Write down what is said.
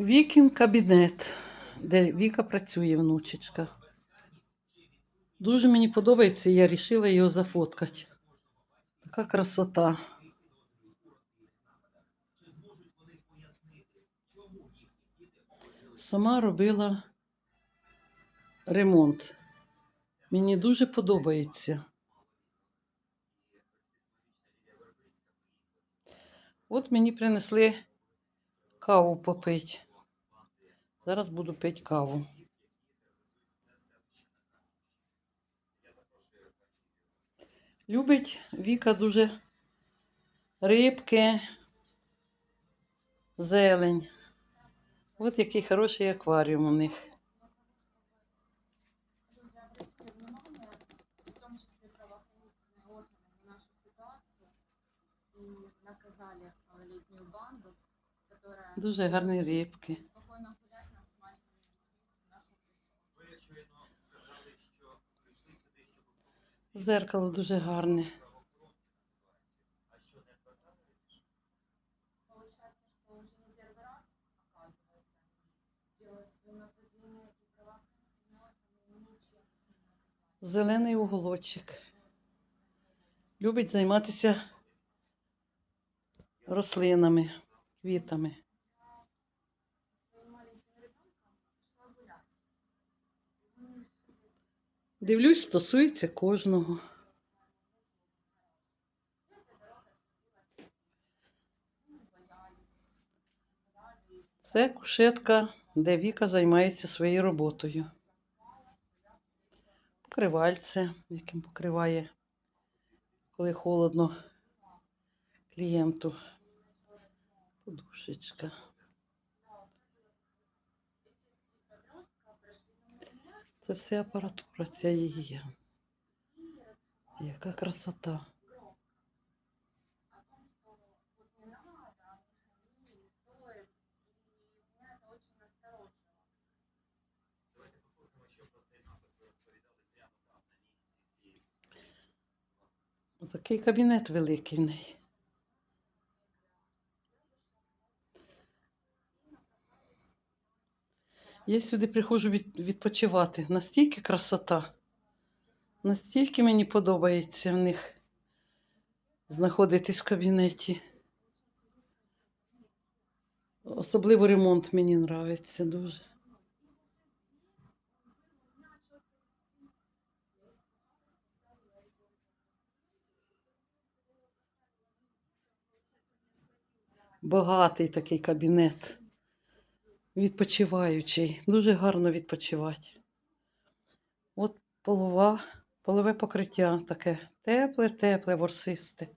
Вікін кабінет, де Віка працює, внучечка. Дуже мені подобається, я вирішила його зафоткати. Така красота. Сама робила ремонт. Мені дуже подобається. От мені принесли каву попити. Зараз буду пити каву. Любить Віка дуже рибки, зелень. От який хороший акваріум у них. обратите внимание, в ничем не наказали. Зелений уголочок. Любить займатися рослинами, квітами. Дивлюсь, стосується кожного. Це кушетка, де Віка займається своєю роботою. Покривальце, яким покриває, коли холодно клієнту. Подушечка. Це все апаратура, ця її. Яка красота. Такий кабінет великий в неї. Я сюди приходжу відпочивати. Настільки красота. Настільки мені подобається в них знаходитись в кабінеті. Особливо ремонт мені подобається дуже. Багатий такий кабінет. Відпочиваючий. Дуже гарно відпочивати. От полова, полове покриття таке тепле, тепле, ворсисте.